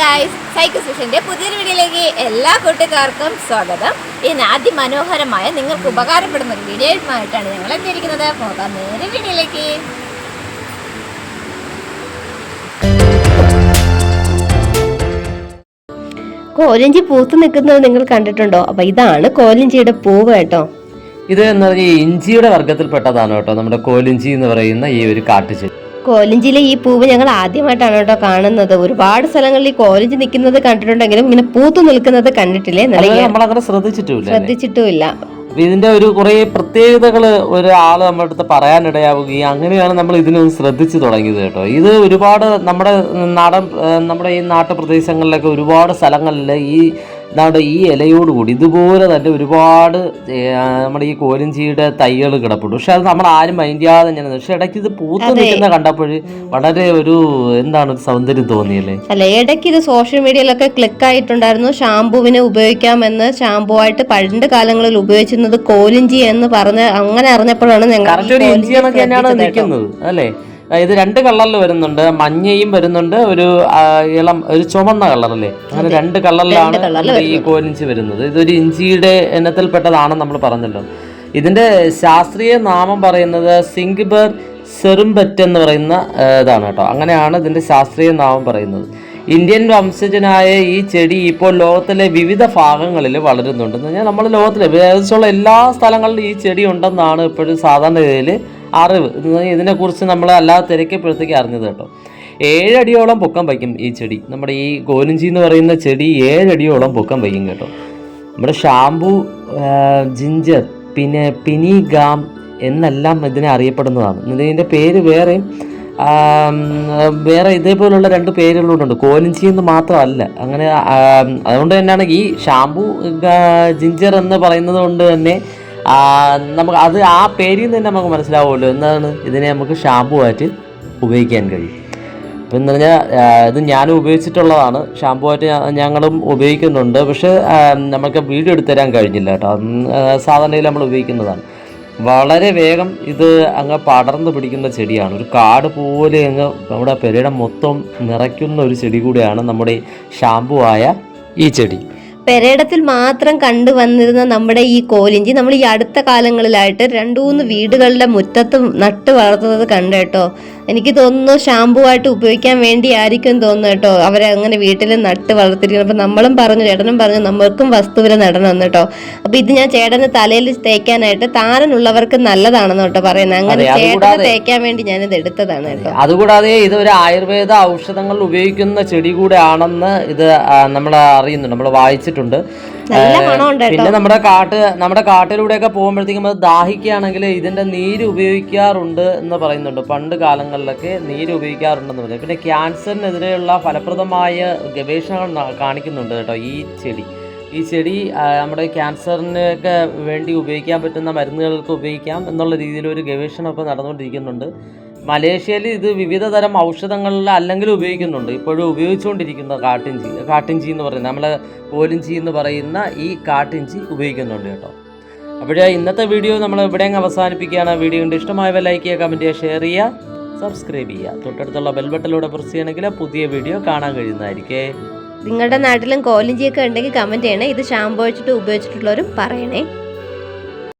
Guys cycle സെഷന്റെ പുതിയൊരു വീഡിയോയിലേക്ക് എല്ലാ കൂട്ടുകാർക്കും സ്വാഗതം. ഇന്ന് അതിമനോഹരമായ നിങ്ങൾക്ക് ഉപകാരപ്പെടുന്ന ഒരു വീഡിയോയുമായിട്ടാണ് ഞങ്ങൾ എത്തിയിരിക്കുന്നത്. പോകാം നേരെ വീഡിയോയിലേക്ക്. കോലഞ്ചി പൂത്ത് നിൽക്കുന്നത് നിങ്ങൾ കണ്ടിട്ടുണ്ടോ? അപ്പൊ ഇതാണ് കോലഞ്ചിയുടെ പൂവ് കേട്ടോ. ഇത് എന്ന് പറഞ്ഞാൽ ഇഞ്ചിയുടെ വർഗത്തിൽപ്പെട്ടതാണ് കേട്ടോ. നമ്മുടെ കോലിഞ്ചി എന്ന് പറയുന്ന ഈ ഒരു കാട്ടുചെടി. കോലഞ്ചിയിലെ ഈ പൂവ് ഞങ്ങൾ ആദ്യമായിട്ടാണ് കേട്ടോ കാണുന്നത്. ഒരുപാട് സ്ഥലങ്ങളിൽ ഈ കോലഞ്ചി നിൽക്കുന്നത് കണ്ടിട്ടുണ്ടെങ്കിലും ഇങ്ങനെ പൂത്തു നിൽക്കുന്നത് കണ്ടിട്ടില്ലേ? നമ്മളങ്ങനെ ശ്രദ്ധിച്ചിട്ടുമില്ല അല്ലേ? ശ്രദ്ധിച്ചിട്ടുമില്ല. ഇതിന്റെ ഒരു കുറെ പ്രത്യേകതകൾ ഒരാൾ നമ്മുടെ അടുത്ത് പറയാനിടയാവുകയും അങ്ങനെയാണ് നമ്മൾ ഇതിനൊന്ന് ശ്രദ്ധിച്ചു തുടങ്ങിയത് കേട്ടോ. ഇത് ഒരുപാട് നമ്മുടെ നാടൻ നമ്മുടെ ഈ നാട്ടുപ്രദേശങ്ങളിലൊക്കെ ഒരുപാട് സ്ഥലങ്ങളിൽ ഈ നമ്മുടെ ഈ ഇലയോടുകൂടി ഇതുപോലെ തന്നെ ഒരുപാട് നമ്മുടെ ഈ കോരഞ്ചിയുടെ തൈകൾ കിടപ്പുണ്ട്. പക്ഷെ അത് നമ്മൾ ആരും മൈൻഡ് ചെയ്യാതെ ഞാൻ പക്ഷെ ഇടയ്ക്ക് ഇത് പൂത്ത് നിൽക്കുന്ന കണ്ടപ്പോൾ വളരെ ഒരു എന്താണ് ഒരു സൗന്ദര്യം തോന്നിയല്ലേ? അല്ല ഇടയ്ക്ക് ഇത് സോഷ്യൽ മീഡിയയിലൊക്കെ ക്ലിക്ക് ആയിട്ടുണ്ടായിരുന്നു. ഷാംപൂവിനെ ഉപയോഗിക്കാമെന്ന് ഷാംപൂ ആയിട്ട് പണ്ട് കാലങ്ങളിൽ ഉപയോഗിച്ചിരുന്നത് കോലിഞ്ചി എന്ന് പറഞ്ഞ് അങ്ങനെ അറിഞ്ഞപ്പോഴാണ് ഞങ്ങൾ തന്നെയാണ് അല്ലേ? ഇത് രണ്ട് കളറിൽ വരുന്നുണ്ട്. മഞ്ഞയും വരുന്നുണ്ട്. ഒരു ഇളം ഒരു ചുമന്ന കളറല്ലേ അങ്ങനെ രണ്ട് കളറിലാണ് ഈ കോരിഞ്ചി വരുന്നത്. ഇതൊരു ഇഞ്ചിയുടെ ഇനത്തിൽപ്പെട്ടതാണെന്ന് നമ്മൾ പറഞ്ഞല്ലോ. ഇതിന്റെ ശാസ്ത്രീയ നാമം പറയുന്നത് സിംഗ്ബർ സെറുംബറ്റ് എന്ന് പറയുന്ന ഇതാണ് കേട്ടോ. അങ്ങനെയാണ് ഇതിന്റെ ശാസ്ത്രീയ നാമം പറയുന്നത്. ഇന്ത്യൻ വംശജനായ ഈ ചെടി ഇപ്പോൾ ലോകത്തിലെ വിവിധ ഭാഗങ്ങളിൽ വളരുന്നുണ്ടെന്ന് പറഞ്ഞാൽ നമ്മൾ ലോകത്തിലെ ഏകദേശമുള്ള എല്ലാ സ്ഥലങ്ങളിലും ഈ ചെടി ഉണ്ടെന്നാണ് ഇപ്പോഴും സാധാരണ രീതിയിൽ അറിവ്. ഇതിനെക്കുറിച്ച് നമ്മൾ അല്ലാതെ തിരക്കിയപ്പോഴത്തേക്ക് അറിഞ്ഞത് കേട്ടോ. ഏഴടിയോളം പൊക്കം വയ്ക്കും ഈ ചെടി. നമ്മുടെ ഈ ഗോലിഞ്ചി എന്ന് പറയുന്ന ചെടി ഏഴടിയോളം പൊക്കം വയ്ക്കും കേട്ടോ. നമ്മുടെ ഷാംപൂ ജിഞ്ചർ പിന്നെ പിനി ഗാം എന്നെല്ലാം ഇതിനെ അറിയപ്പെടുന്നതാണ്. ഇതിന്റെ പേര് വേറെയും വേറെ ഇതേപോലുള്ള രണ്ട് പേരുകളുണ്ട്. കോലിഞ്ചി എന്ന് മാത്രമല്ല. അങ്ങനെ അതുകൊണ്ട് തന്നെയാണ് ഈ ഷാംപൂ ജിഞ്ചർ എന്ന് പറയുന്നത് കൊണ്ട് തന്നെ നമുക്ക് അത് ആ പേരിൽ നിന്ന് തന്നെ നമുക്ക് മനസ്സിലാവുമല്ലോ. എന്താണ്? ഇതിനെ നമുക്ക് ഷാംപൂ ആയിട്ട് ഉപയോഗിക്കാൻ കഴിയും. അപ്പം എന്ന് പറഞ്ഞാൽ ഇത് ഞാനും ഉപയോഗിച്ചിട്ടുള്ളതാണ്. ഷാംപൂ ആയിട്ട് ഞങ്ങളും ഉപയോഗിക്കുന്നുണ്ട്. പക്ഷേ നമുക്ക് വീഡിയോ എടുത്തു തരാൻ കഴിഞ്ഞില്ല കേട്ടോ. സാധാരണയിൽ നമ്മൾ ഉപയോഗിക്കുന്നതാണ്. വളരെ വേഗം ഇത് അങ്ങ് പടർന്നു പിടിക്കുന്ന ചെടിയാണ്. ഒരു കാട് പോലെ അങ്ങ് നമ്മുടെ പെരയുടെ മൊത്തം നിറയ്ക്കുന്ന ഒരു ചെടി കൂടിയാണ് നമ്മുടെ ഷാംപൂ ആയ ഈ ചെടി. പെരേടത്തിൽ മാത്രം കണ്ടുവന്നിരുന്ന നമ്മുടെ ഈ കോലിഞ്ചി നമ്മൾ ഈ അടുത്ത കാലങ്ങളിലായിട്ട് രണ്ടു മൂന്ന് വീടുകളുടെ മുറ്റത്ത് നട്ടു വളർത്തുന്നത് കണ്ടു കേട്ടോ. എനിക്ക് തോന്നുന്നു ഷാമ്പൂ ആയിട്ട് ഉപയോഗിക്കാൻ വേണ്ടി ആയിരിക്കും തോന്നുന്നു കേട്ടോ. അവരെ അങ്ങനെ വീട്ടിൽ നട്ട് വളർത്തിരിക്കുന്നു അപ്പൊ നമ്മളും പറഞ്ഞു ചേട്ടനും പറഞ്ഞു നമ്മൾക്കും വസ്തുവിൽ നടണം കേട്ടോ. അപ്പൊ ഇത് ഞാൻ ചേട്ടന് തലയിൽ തേക്കാനായിട്ട് താരനുള്ളവർക്ക് നല്ലതാണെന്ന് കേട്ടോ പറയുന്നത്. അങ്ങനെ ചേട്ടന് തേക്കാൻ വേണ്ടി ഞാനിത് എടുത്തതാണ് കേട്ടോ. അതുകൂടാതെ ഇത് ഒരു ആയുർവേദ ഔഷധങ്ങൾ ഉപയോഗിക്കുന്ന ചെടി കൂടെ ആണെന്ന് ഇത് നമ്മൾ അറിയുന്നുണ്ട്. നമ്മൾ വായിച്ചിട്ടുണ്ട്. നല്ല മണമുണ്ട് പിന്നെ നമ്മുടെ കാട്ട് നമ്മുടെ കാട്ടിലൂടെയൊക്കെ പോകുമ്പോഴത്തേക്കും അത് ദാഹിക്കുകയാണെങ്കിൽ ഇതിന്റെ നീര് ഉപയോഗിക്കാറുണ്ട് എന്ന് പറയുന്നുണ്ട്. പണ്ട് കാലങ്ങളിലൊക്കെ നീര് ഉപയോഗിക്കാറുണ്ടെന്ന് പറയും പിന്നെ ക്യാൻസറിനെതിരെയുള്ള ഫലപ്രദമായ ഗവേഷണങ്ങൾ കാണിക്കുന്നുണ്ട് കേട്ടോ ഈ ചെടി. ഈ ചെടി നമ്മുടെ ക്യാൻസറിനൊക്കെ വേണ്ടി ഉപയോഗിക്കാൻ പറ്റുന്ന മരുന്നുകൾക്ക് ഉപയോഗിക്കാം എന്നുള്ള രീതിയിൽ ഒരു ഗവേഷണം ഇപ്പോൾ നടന്നുകൊണ്ടിരിക്കുന്നുണ്ട്. മലേഷ്യയിൽ ഇത് വിവിധ തരം ഔഷധങ്ങളിൽ അല്ലെങ്കിൽ ഉപയോഗിക്കുന്നുണ്ട്. ഇപ്പോഴും ഉപയോഗിച്ചുകൊണ്ടിരിക്കുന്ന കാട്ടിഞ്ചി കാട്ടിഞ്ചി എന്ന് പറയുന്നത് നമ്മൾ കോലിഞ്ചി എന്ന് പറയുന്ന ഈ കാട്ടിഞ്ചി ഉപയോഗിക്കുന്നുണ്ട് കേട്ടോ. അപ്പോഴേ ഇന്നത്തെ വീഡിയോ നമ്മൾ ഇവിടെ അവസാനിപ്പിക്കുകയാണ്. വീഡിയോ കൊണ്ട് ഇഷ്ടമായവ ലൈക്ക് ചെയ്യുക കമന്റ് ചെയ്യുക ഷെയർ ചെയ്യുക സബ്സ്ക്രൈബ് ചെയ്യുക. തൊട്ടടുത്തുള്ള ബെൽബട്ടിലൂടെ പ്രസ് ചെയ്യണമെങ്കിൽ പുതിയ വീഡിയോ കാണാൻ കഴിയുന്നതായിരിക്കേ. നിങ്ങളുടെ നാട്ടിലും കോലിഞ്ചിയൊക്കെ ഉണ്ടെങ്കിൽ കമന്റ് ചെയ്യണേ. ഇത് ഷാമ്പു വെച്ചിട്ട് ഉപയോഗിച്ചിട്ടുള്ളവരും പറയണേ.